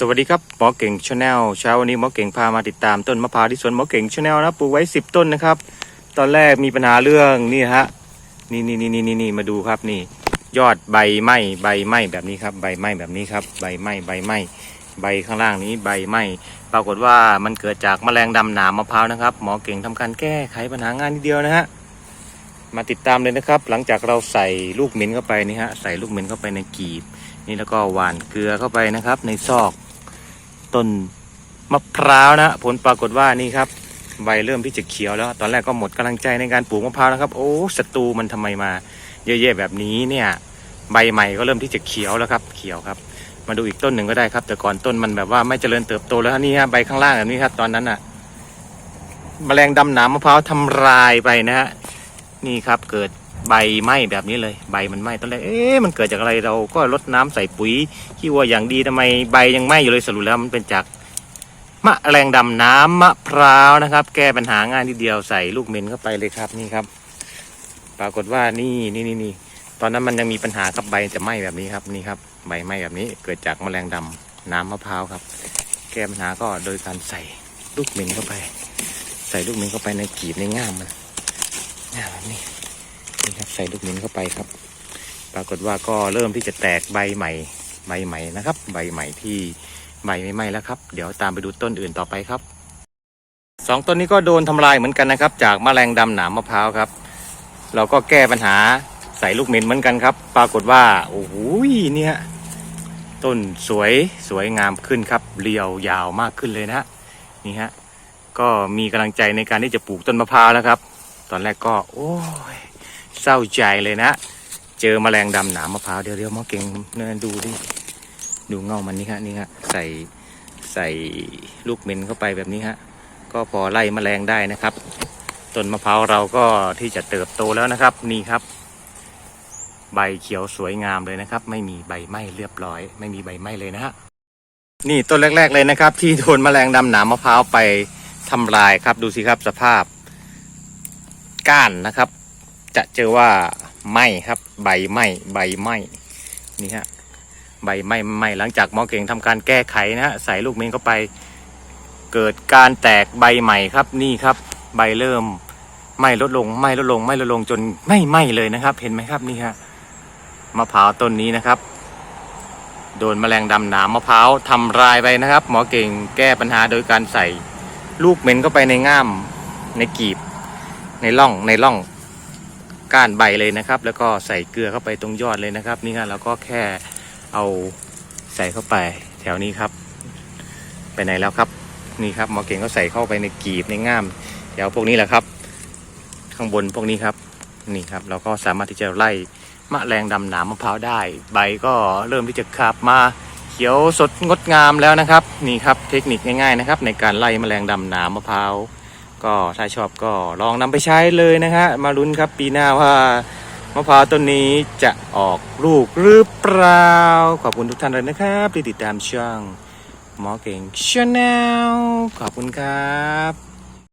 สวัสดีครับหมอเก่งชาแนลเช้าวันนี้หมอเก่งพามาติดตามต้นมะพร้าวที่สวนหมอเก่งชาแนลนะปลูกไว้ 10 ต้นนะครับ ตอนแรกมีปัญหาเรื่องนี่ฮะนี่นี่นี่นี่นี่มาดูครับนี่ ยอดใบไหม้ใบไหม้แบบนี้ครับ ใบไหม้แบบนี้ครับ ใบไหม้ใบไหม้ใบข้างล่างนี้ใบไหม้ปรากฏว่ามันเกิดจากแมลงดำหนามมะพร้าวนะครับ หมอเก่งทำการแก้ไขปัญหางานนิดเดียวนะฮะมาติดตามเลยนะครับ หลังจากเราใส่ลูกเหม็นเข้าไปนี่ฮะใส่ลูกเหม็นเข้าไปในกีบ นี่แล้วก็หว่านเกลือเข้าไปนะครับ ในซอก ต้นมะพร้าวนะผลปรากฏว่านี่ครับ ใบเริ่มที่จะเขียวแล้ว ตอนแรกก็หมดกำลังใจในการปลูกมะพร้าวนะครับ โอ้ศัตรูมันทำไมมาเยอะแยะแบบนี้เนี่ย ใบใหม่ก็เริ่มที่จะเขียวแล้วครับ เขียวครับ มาดูอีกต้นหนึ่งก็ได้ครับ แต่ก่อนต้นมันแบบว่าไม่เจริญเติบโตแล้วนี่ฮะใบข้างล่างแบบนี้ครับ ตอนนั้นอะแมลงดำหนามมะพร้าวทำลายไปนะฮะนี่ครับเกิด ใบไหม้แบบนี้เลย ใบมันไหม้ตอนแรกเอ๊ะมันเกิดจากอะไรเราก็รดน้ำใส่ปุ๋ยขี้วัวอย่างดีทำไมใบยังไหม้อยู่เลยสรุปแล้วมันเป็นจากมะแรงดำน้ำมะพร้าวนะครับ แก้ปัญหาง่ายทีเดียวใส่ลูกเมนเข้าไปเลยครับนี่ครับ ปรากฏว่านี่นี่นี่นี่ตอนนั้นมันยังมีปัญหากับใบจะไหม้แบบนี้ครับนี่ครับ ใบไหม้แบบนี้เกิดจากแมลงดำน้ำมะพร้าวครับ แก้ปัญหาก็โดยการใส่ลูกเมนเข้าไป ใส่ลูกเมนเข้าไปในกีบในง่ามมันง่ามแบบนี้ นี่ครับใส่ลูกเมนเข้าไปครับ ปรากฏว่าก็เริ่มที่จะแตกใบใหม่ใบใหม่นะครับ ใบใหม่ที่ใบไม่ไหม้แล้วครับ เดี๋ยวตามไปดูต้นอื่นต่อไปครับสองต้นนี้ก็โดนทำลายเหมือนกันนะครับ จากแมลงดำหนามมะพร้าวครับ เราก็แก้ปัญหาใส่ลูกเมนเหมือนกันครับ ปรากฏว่าโอ้โหเนี่ยต้นสวยสวยงามขึ้นครับ เรียวยาวมากขึ้นเลยนะฮะนี่ฮะก็มีกำลังใจในการที่จะปลูกต้นมะพร้าวแล้วครับ ตอนแรกก็ โอ้ย เศร้าใจเลยนะ เจอแมลงดำหนามมะพร้าวเดี๋ยวเดี๋ยวมอเก่งเนินดูดิดูเงามันนี่ฮะนี่ฮะใส่ใส่ลูกเม็นเข้าไปแบบนี้ฮะก็พอไล่แมลงได้นะครับต้นมะพร้าวเราก็ที่จะเติบโตแล้วนะครับนี่ครับ ใบเขียวสวยงามเลยนะครับ ไม่มีใบไหม้เรียบร้อย ไม่มีใบไหม้เลยนะฮะนี่ต้นแรก ๆเลยนะครับ ที่โดนแมลงดำหนามมะพร้าวไปทำลายครับ ดูสิครับสภาพก้านนะครับ จะเจอว่าไหมครับ ใบไหมใบไหมนี่ฮะใบไหมไหมหลังจากหมอเก่งทำการแก้ไขนะฮะใส่ลูกเมนเข้าไป เกิดการแตกใบใหม่ครับนี่ครับ ใบเริ่มไหมลดลงไหมลดลงไหมลดลงจนไม่ไหมเลยนะครับ เห็นไหมครับนี่ฮะมะพร้าวต้นนี้นะครับ โดนแมลงดำหนามมะพร้าวทำลายไปนะครับ หมอเก่งแก้ปัญหาโดยการใส่ลูกเหม็นเข้าไปในง่ามในกีบในร่องในร่อง ก้านใบเลยนะครับ แล้วก็ใส่เกลือเข้าไปตรงยอดเลยนะครับ นี่ฮะแล้วก็แค่เอาใส่เข้าไปแถวนี้ครับ ไปไหนแล้วครับนี่ครับหมอเก่งก็ใส่เข้าไปในกีบในง่ามแถวพวกนี้แหละครับ ข้างบนพวกนี้ครับนี่ครับ เราก็สามารถที่จะไล่มะแรงดำหนามมะพร้าวได้ ใบก็เริ่มที่จะขับมาเขียวสดงดงามแล้วนะครับ นี่ครับเทคนิคง่ายๆนะครับ ในการไล่แมลงดำหนามมะพร้าว ก็ถ้าชอบก็ลองนำไปใช้เลยนะฮะมาลุ้นครับปีหน้าว่ามะพร้าวต้นนี้จะออกลูกหรือเปล่า ขอบคุณทุกท่านเลยนะครับที่ติดตามช่องหมอเก่งชาแนลขอบคุณครับ